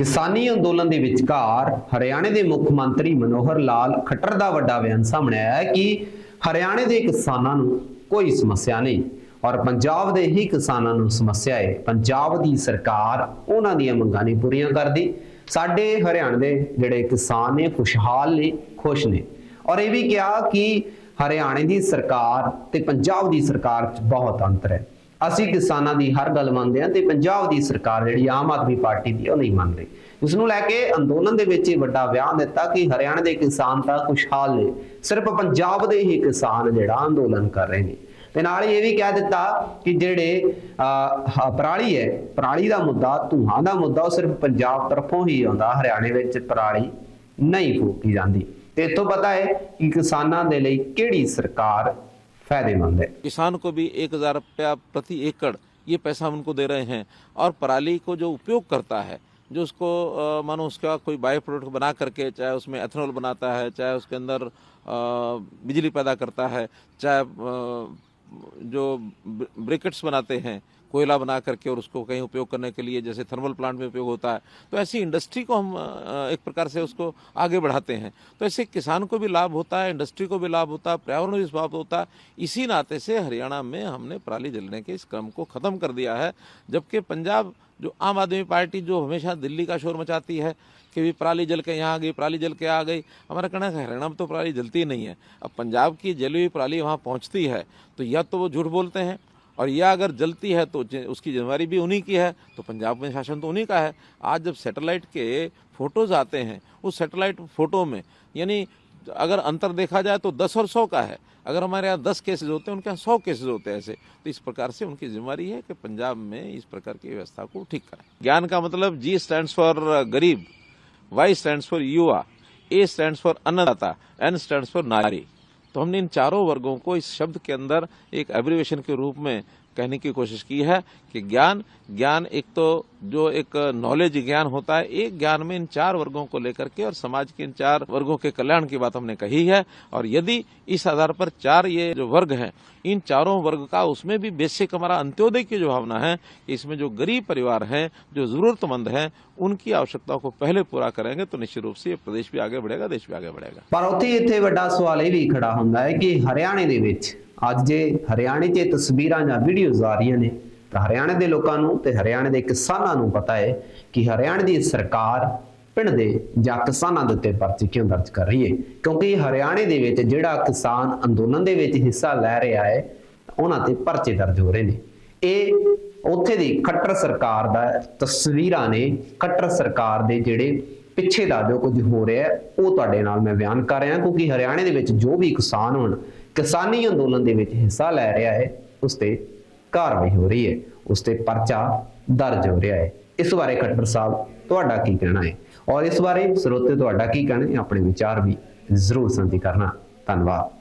ਕਿਸਾਨੀ ਅੰਦੋਲਨ ਦੇ ਵਿਚਕਾਰ ਹਰਿਆਣੇ ਦੇ ਮੁੱਖ ਮੰਤਰੀ ਮਨੋਹਰ ਲਾਲ ਖੱਟਰ ਦਾ ਵੱਡਾ ਬਿਆਨ ਸਾਹਮਣੇ ਆਇਆ ਹੈ ਕਿ ਹਰਿਆਣੇ ਦੇ ਕਿਸਾਨਾਂ ਨੂੰ ਕੋਈ ਸਮੱਸਿਆ ਨਹੀਂ ਔਰ ਪੰਜਾਬ ਦੇ ਹੀ ਕਿਸਾਨਾਂ ਨੂੰ ਸਮੱਸਿਆ ਹੈ। ਪੰਜਾਬ ਦੀ ਸਰਕਾਰ ਉਹਨਾਂ ਦੀਆਂ ਮੰਗਾਂ ਨਹੀਂ ਪੂਰੀਆਂ ਕਰਦੀ। ਸਾਡੇ ਹਰਿਆਣੇ ਦੇ ਜਿਹੜੇ ਕਿਸਾਨ ਨੇ, ਖੁਸ਼ਹਾਲ ਨੇ, ਖੁਸ਼ ਨੇ ਔਰ ਇਹ ਵੀ ਕਿਹਾ ਕਿ ਹਰਿਆਣੇ ਦੀ ਸਰਕਾਰ ਤੇ ਪੰਜਾਬ ਦੀ ਸਰਕਾਰ 'ਚ ਬਹੁਤ ਅੰਤਰ ਹੈ। ਅਸੀਂ ਕਿਸਾਨਾਂ ਦੀ ਹਰ ਗੱਲ ਮੰਨਦੇ ਹਾਂ ਤੇ ਪੰਜਾਬ ਦੀ ਸਰਕਾਰ ਜਿਹੜੀ ਆਮ ਆਦਮੀ ਪਾਰਟੀ ਦੀ ਉਹ ਨਹੀਂ ਮੰਨ ਰਹੀ। ਇਸ ਨੂੰ ਲੈ ਕੇ ਅੰਦੋਲਨ ਦੇ ਵਿੱਚ ਇਹ ਵੱਡਾ ਬਿਆਨ ਦਿੱਤਾ ਕਿ ਹਰਿਆਣਾ ਦੇ ਕਿਸਾਨ ਤਾਂ ਖੁਸ਼ਹਾਲ ਨੇ ਸਿਰਫ ਪੰਜਾਬ ਦੇ ਹੀ ਕਿਸਾਨ ਜਿਹੜਾ ਅੰਦੋਲਨ ਕਰ ਰਹੇ ਨੇ। ਤੇ ਨਾਲ ਹੀ ਇਹ ਵੀ ਕਹਿ ਦਿੱਤਾ ਕਿ ਜਿਹੜੇ ਅਹ, ਪਰਾਲੀ ਹੈ ਪਰਾਲੀ ਦਾ ਮੁੱਦਾ ਧੂਆਂ ਦਾ ਮੁੱਦਾ ਉਹ ਸਿਰਫ ਪੰਜਾਬ ਤਰਫੋਂ ਹੀ ਆਉਂਦਾ ਹਰਿਆਣੇ ਵਿੱਚ ਪਰਾਲੀ ਨਹੀਂ ਫੂਕੀ ਜਾਂਦੀ। ਤੇ ਇਤੋਂ ਪਤਾ ਹੈ ਕਿ ਕਿਸਾਨਾਂ ਦੇ ਲਈ ਕਿਹੜੀ ਸਰਕਾਰ फ़ायदेमंद है। किसान को भी एक हज़ार रुपया प्रति एकड़ ये पैसा हम उनको दे रहे हैं और पराली को जो उपयोग करता है, जो उसको मानो उसका कोई बायो प्रोडक्ट बना करके, चाहे उसमें एथेनॉल बनाता है, चाहे उसके अंदर बिजली पैदा करता है, चाहे जो ब्रिकेट्स बनाते हैं, कोयला बना करके और उसको कहीं उपयोग करने के लिए, जैसे थर्मल प्लांट में उपयोग होता है तो ऐसी इंडस्ट्री को हम एक प्रकार से उसको आगे बढ़ाते हैं। तो ऐसे किसान को भी लाभ होता है, इंडस्ट्री को भी लाभ होता है, पर्यावरण भी लाभ होता है। इसी नाते से हरियाणा में हमने पराली जलने के इस क्रम को ख़त्म कर दिया है, जबकि पंजाब जो आम आदमी पार्टी जो हमेशा दिल्ली का शोर मचाती है कि भी पराली जल के यहाँ आ गई, पराली जल के आ गई। हमारा कहना है, हरियाणा में तो पराली जलती नहीं है। अब पंजाब की जली हुई पराली वहाँ पहुँचती है तो या तो वो झूठ बोलते हैं, और यह अगर जलती है तो उसकी जिम्मेवारी भी उन्हीं की है तो पंजाब में शासन तो उन्हीं का है। आज जब सैटेलाइट के फ़ोटोज़ आते हैं, उस सैटेलाइट फ़ोटो में, यानी अगर अंतर देखा जाए तो दस और सौ का है। अगर हमारे यहाँ दस केसेज होते हैं, उनके यहाँ सौ केसेज होते हैं ऐसे। तो इस प्रकार से उनकी जिम्मेवारी है कि पंजाब में इस प्रकार की व्यवस्था को ठीक करें। ज्ञान का मतलब जी स्टैंड्स फॉर गरीब वाई स्टैंड्स फॉर युवा ए स्टैंड्स फॉर अन्नदाता एन स्टैंड्स फॉर नारी। तो हमने इन चारों वर्गों को इस शब्द के अंदर एक एब्रिवेशन के रूप में कहने की कोशिश की है कि ज्ञान ज्ञान एक तो जो एक नॉलेज ज्ञान होता है एक ज्ञान में इन चार वर्गों को लेकर के और समाज के इन चार वर्गों के कल्याण की बात हमने कही है और यदि इस आधार पर चार ये जो वर्ग हैं इन चारों वर्ग का उसमें भी बेसिक हमारा अंत्योदय की जो भावना है कि इसमें जो गरीब परिवार हैं जो जरूरतमंद हैं उनकी आवश्यकताओं को पहले पूरा करेंगे तो निश्चित रूप से ये प्रदेश भी आगे बढ़ेगा देश भी आगे बढ़ेगा ਪਰ ਉੱਥੇ ਇੱਥੇ ਵੱਡਾ ਸਵਾਲ ਇਹ ਵੀ ਖੜਾ ਹੁੰਦਾ ਹੈ ਕਿ ਹਰਿਆਣੇ ਦੇ ਵਿੱਚ ਅੱਜ ਜੇ ਹਰਿਆਣੇ 'ਚ ਤਸਵੀਰਾਂ ਜਾਂ ਵੀਡੀਓਜ਼ ਆ ਰਹੀਆਂ ਨੇ, ਤਾਂ ਹਰਿਆਣੇ ਦੇ ਲੋਕਾਂ ਨੂੰ ਤੇ ਹਰਿਆਣੇ ਦੇ ਕਿਸਾਨਾਂ ਨੂੰ ਪਤਾ ਹੈ ਕਿ ਹਰਿਆਣੇ ਦੀ ਸਰਕਾਰ ਪਿੰਡ ਦੇ ਜਾਂ ਕਿਸਾਨਾਂ ਦੇ ਉੱਤੇ ਪਰਚੇ ਕਿਉਂ ਦਰਜ ਕਰ ਰਹੀ ਹੈ? ਕਿਉਂਕਿ ਹਰਿਆਣੇ ਦੇ ਵਿੱਚ ਜਿਹੜਾ ਕਿਸਾਨ ਅੰਦੋਲਨ ਦੇ ਵਿੱਚ ਹਿੱਸਾ ਲੈ ਰਿਹਾ ਹੈ, ਉਹਨਾਂ ਤੇ ਪਰਚੇ ਦਰਜ ਹੋ ਰਹੇ ਨੇ। ਇਹ ਉੱਥੇ ਦੀ ਖੱਟਰ ਸਰਕਾਰ ਦਾ ਤਸਵੀਰਾਂ ਨੇ, ਖੱਟਰ ਸਰਕਾਰ ਦੇ ਜਿਹੜੇ ਪਿੱਛੇ ਦਾ ਜੋ ਕੁਝ ਹੋ ਰਿਹਾ ਹੈ, ਉਹ ਤੁਹਾਡੇ ਨਾਲ ਮੈਂ ਬਿਆਨ ਕਰ ਰਿਹਾ, ਕਿਉਂਕਿ ਹਰਿਆਣੇ ਦੇ ਵਿੱਚ ਜੋ ਵੀ ਕਿਸਾਨ ਹੋਣ ਕਿਸਾਨੀ ਅੰਦੋਲਨ ਦੇ ਵਿੱਚ ਹਿੱਸਾ ਲੈ ਰਿਹਾ ਹੈ, ਉਸ ਤੇ ਕਾਰਵਾਈ ਹੋ ਰਹੀ ਹੈ, ਉਸ ਤੇ ਪਰਚਾ ਦਰਜ ਹੋ ਰਿਹਾ ਹੈ। ਇਸ ਬਾਰੇ ਖੱਟਰ ਸਾਹਿਬ, ਤੁਹਾਡਾ ਕੀ ਕਹਿਣਾ ਹੈ? ਔਰ ਇਸ ਬਾਰੇ ਸਰੋਤੇ ਤੁਹਾਡਾ ਕੀ ਕਹਿਣਾ ਹੈ? ਆਪਣੇ ਵਿਚਾਰ ਵੀ ਜ਼ਰੂਰ ਸਾਂਝੇ ਕਰਨਾ। ਧੰਨਵਾਦ।